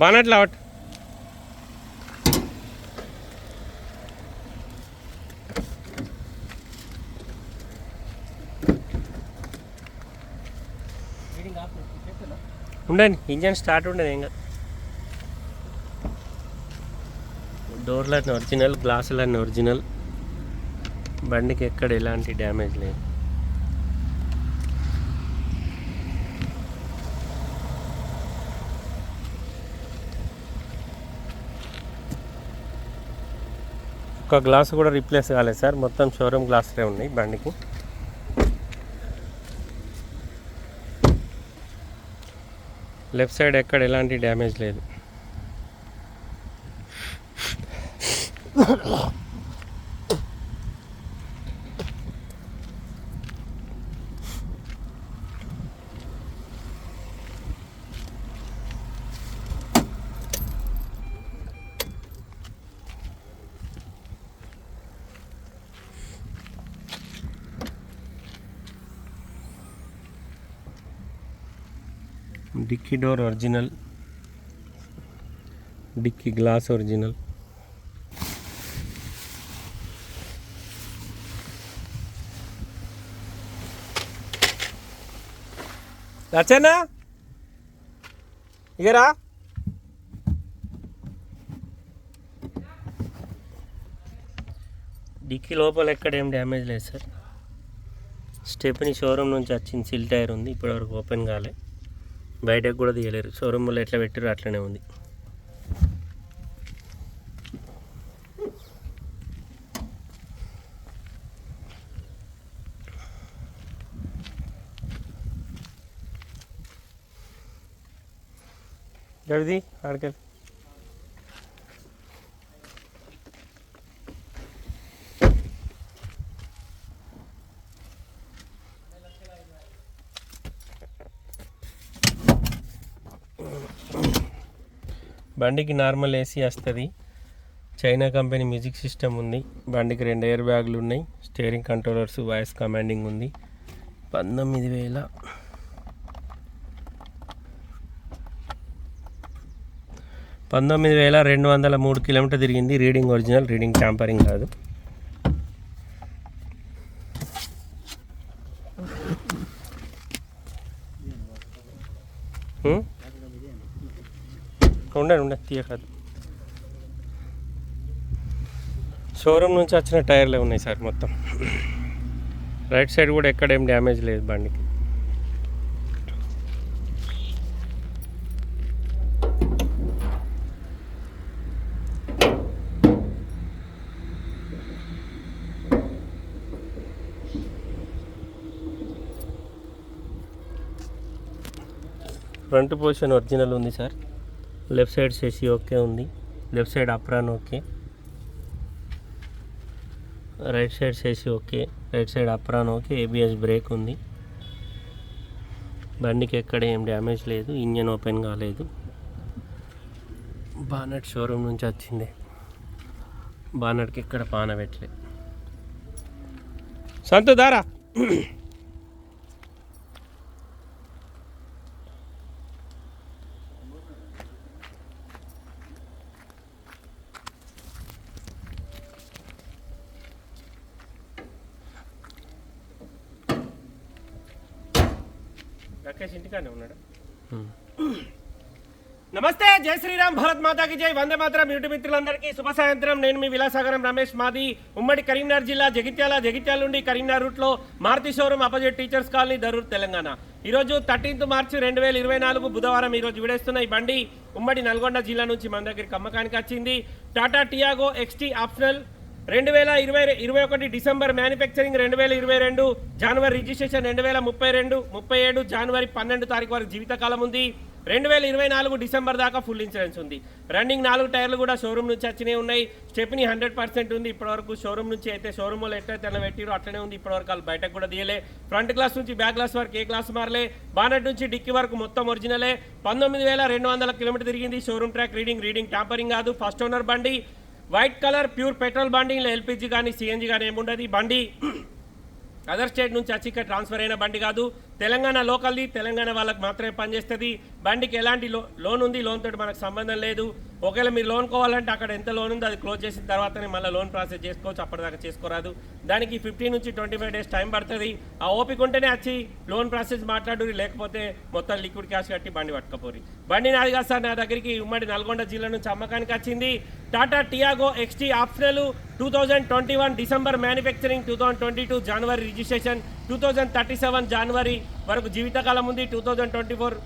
బానట్లా out ఉండండి engine start ఉండదు ఏం కాదు డోర్లన్నీ ఒరిజినల్ గ్లాసులన్నీ ఒరిజినల్. బండికి ఎక్కడ ఎలాంటి డ్యామేజ్ లేదు. ఒక గ్లాస్ కూడా రీప్లేస్ కాలేదు సార్. మొత్తం షోరూమ్ గ్లాసులే ఉన్నాయి బండికి. లెఫ్ట్ సైడ్ ఎక్కడ ఎలాంటి డ్యామేజ్ లేదు. Dicky door original dicky glass original. రచనా ఇగరా డిక్కీ లోపల ఎక్కడ ఏం డ్యామేజ్ లేదు సార్. స్టెప్ని షోరూమ్ నుంచి వచ్చింది సిల్ టైర్ ఉంది ఇప్పటివరకు ఓపెన్ కాలే. బయటకు కూడా తీయలేరు. షోరూమ్లో ఎట్లా పెట్టారు అట్లనే ఉంది. గడిది ఆడకెళ్ళి. బండికి నార్మల్ ఏసీ వస్తుంది. చైనా కంపెనీ మ్యూజిక్ సిస్టమ్ ఉంది. బండికి రెండు ఎయిర్ బ్యాగులు ఉన్నాయి. స్టీరింగ్ కంట్రోలర్స్ వాయిస్ కమాండింగ్ ఉంది. పంతొమ్మిది వేల పంతొమ్మిది వేల రెండు వందల మూడు కిలోమీటర్ తిరిగింది. రీడింగ్ ఒరిజినల్ రీడింగ్ ట్యాంపరింగ్ కాదు. Hmm? ఉండండి ఉండండి తీయకాదు. షోరూమ్ నుంచి వచ్చిన టైర్లే ఉన్నాయి సార్ మొత్తం. రైట్ సైడ్ కూడా ఎక్కడ ఏం డ్యామేజ్ లేదు బండికి. ఫ్రంట్ పొజిషన్ ఒరిజినల్ ఉంది సార్. లెఫ్ట్ సైడ్ చేసి ఓకే ఉంది. Left side apron okay. Right side సెసి okay. Right side apron okay. ABS brake ఉంది. బండికి ఎక్కడ ఏం డ్యామేజ్ లేదు. ఇంజన్ ఓపెన్ కాలేదు. బానట్ షోరూమ్ నుంచి వచ్చింది. బానట్కి ఎక్కడ పాన పెట్టలే. సంతు దారా. రాకేష్ ఇంటికానే ఉన్నాడు. నమస్తే జై శ్రీరామ్ భారత్ మాతాకి జై వందే మాత్రం యూట్యూబ్ మిత్రులందరికీ శుభ సాయంత్రం. నేను మీ విలాసాగరం రమేష్ మాది. ఉమ్మడి కరీంనగర్ జిల్లా జగిత్యాల జగిత్యాల నుండి కరీంనగర్ రూట్లో Maruti showroom opposite teachers colony Darur Telangana. ఈ రోజు థర్టీన్త్ మార్చి రెండు వేల ఇరవై నాలుగు బుధవారం ఈ రోజు విడేస్తున్న ఈ బండి ఉమ్మడి నల్గొండ జిల్లా నుంచి మన దగ్గరికి అమ్మకానికి వచ్చింది. టాటా టియాగో ఎక్స్టీ ఆప్షనల్ రెండు వేల ఇరవై ఇరవై ఒకటి డిసెంబర్ మ్యానుఫ్యాక్చరింగ్ రెండు వేల ఇరవై రెండు జనవరి రిజిస్ట్రేషన్ రెండు వేల ముప్పై రెండు ముప్పై ఏడు జనవరి పన్నెండు తారీఖు వరకు జీవితకాలం ఉంది. రెండు వేల ఇరవై నాలుగు డిసెంబర్ దాకా ఫుల్ ఇన్సూరెన్స్ ఉంది. రన్నింగ్ నాలుగు టైర్లు కూడా షోరూమ్ నుంచి వచ్చినాయి ఉన్నాయి. స్టెప్ని హండ్రెడ్ పర్సెంట్ ఉంది. ఇప్పటివరకు షోరూమ్ నుంచి అయితే షోరూమ్ వాళ్ళు ఎట్లయితే అలా పెట్టిరో అట్లనే ఉంది. ఇప్పటివరకు వాళ్ళు బయటకు కూడా తీయలే. ఫ్రంట్ గ్లాస్ నుంచి బ్యాక్ గ్లాస్ వరకు ఏ గ్లాస్ మారలే. బానెట్ నుంచి డిక్కీ వరకు మొత్తం ఒరిజినలే. పంతొమ్మిది వేల రెండు వందల కిలోమీటర్ తిరిగింది. Showroom track reading reading tampering కాదు. ఫస్ట్ ఓనర్ బండి. వైట్ కలర్ ప్యూర్ పెట్రోల్ బండింగ్లో ఎల్పిజి కానీ సిఎన్జి కానీ ఏముండదు ఈ బండి అదర్ స్టేట్ నుంచి వచ్చి ఇక్కడ ట్రాన్స్ఫర్ అయిన బండి కాదు. తెలంగాణ లోకల్ది తెలంగాణ వాళ్ళకి మాత్రమే పనిచేస్తుంది. బండికి ఎలాంటి లో లోన్ ఉంది లోన్ తోటి మనకు సంబంధం లేదు. ఒకవేళ మీరు లోన్ కోవాలంటే అక్కడ ఎంత లోన్ ఉందో అది క్లోజ్ చేసిన తర్వాతనే మళ్ళీ లోన్ ప్రాసెస్ చేసుకోవచ్చు. అప్పటిదాకా చేసుకోరాదు. దానికి ఫిఫ్టీన్ నుంచి ట్వంటీ ఫైవ్ డేస్ టైం పడుతుంది. ఆ ఓపిక ఉంటేనే వచ్చి లోన్ ప్రాసెస్ మాట్లాడు లేకపోతే మొత్తం లిక్విడ్ క్యాష్ కట్టి బండి పట్టుకపోరి బండి నాది కాదు సార్ నా దగ్గరికి ఉమ్మడి నల్గొండ జిల్లా నుంచి అమ్మకానికి వచ్చింది. Tata Tiago XT optional two thousand twenty one December manufacturing two thousand twenty two జనవరి registration two thousand thirty seven జనవరి వరకు జీవితకాలం ఉంది two thousand twenty four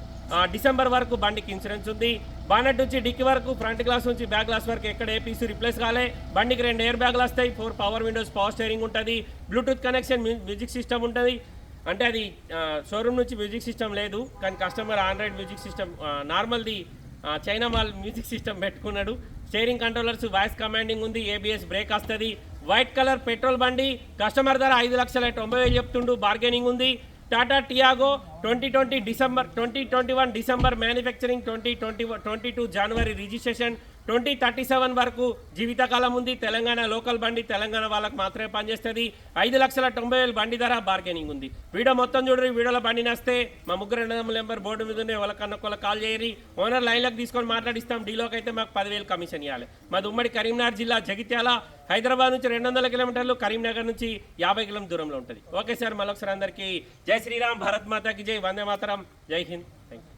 December వరకు బండికి ఇన్సూరెన్స్ ఉంది. బానట్ నుంచి డిక్కి వరకు ఫ్రంట్ గ్లాస్ నుంచి బ్యాక్ గ్లాస్ వరకు ఎక్కడ ఏ పీసీ రిప్లేస్ కాలే. బండికి రెండు ఎయిర్ బ్యాగ్లు వస్తాయి four power windows power steering ఉంటుంది బ్లూటూత్ కనెక్షన్ మ్యూజిక్ సిస్టమ్ ఉంటుంది. అంటే అది షోరూమ్ నుంచి మ్యూజిక్ సిస్టమ్ లేదు కానీ కస్టమర్ ఆండ్రాయిడ్ మ్యూజిక్ సిస్టమ్ నార్మల్ది చైనా మాల్ మ్యూజిక్ సిస్టమ్ పెట్టుకున్నాడు. స్టేరింగ్ కంట్రోలర్స్ వాయిస్ కమాండింగ్ ఉంది ఏబిఎస్ బ్రేక్ వస్తుంది. వైట్ కలర్ పెట్రోల్ బండి కస్టమర్ ధర ఐదు లక్షల తొంభై వేలు చెప్తుండు బార్గెనింగ్ ఉంది. Tata Tiago twenty twenty December twenty twenty one December manufacturing twenty twenty thirty seven వరకు జీవితకాలం ఉంది. తెలంగాణ లోకల్ బండి తెలంగాణ వాళ్ళకి మాత్రమే పనిచేస్తుంది. ఐదు లక్షల తొంభై వేలు బండి ధర బార్గెనింగ్ ఉంది. వీడియో మొత్తం చూడరు వీడియోలో బండి నస్తే. మా ముగ్గురు రెండు నెంబర్ బోర్డు మీద ఉన్నాయి వాళ్ళకన్నా ఒకళ్ళ కాల్ చేయరి ఓనర్ లైన్లోకి తీసుకొని మాట్లాడిస్తాం. డీలోకి అయితే మాకు పదివేలు కమిషన్ ఇవ్వాలి మాది ఉమ్మడి కరీంనగర్ జిల్లా జగిత్యాల. హైదరాబాద్ నుంచి రెండు వందల కిలోమీటర్లు కరీంనగర్ నుంచి యాభై కిలోమీటర్ దూరంలో ఉంటుంది. ఓకే సార్ మరొకసారి అందరికీ జై శ్రీరామ్ భారత్ మాతాకి జై వందే మాతరం. జై హింద్. Thank you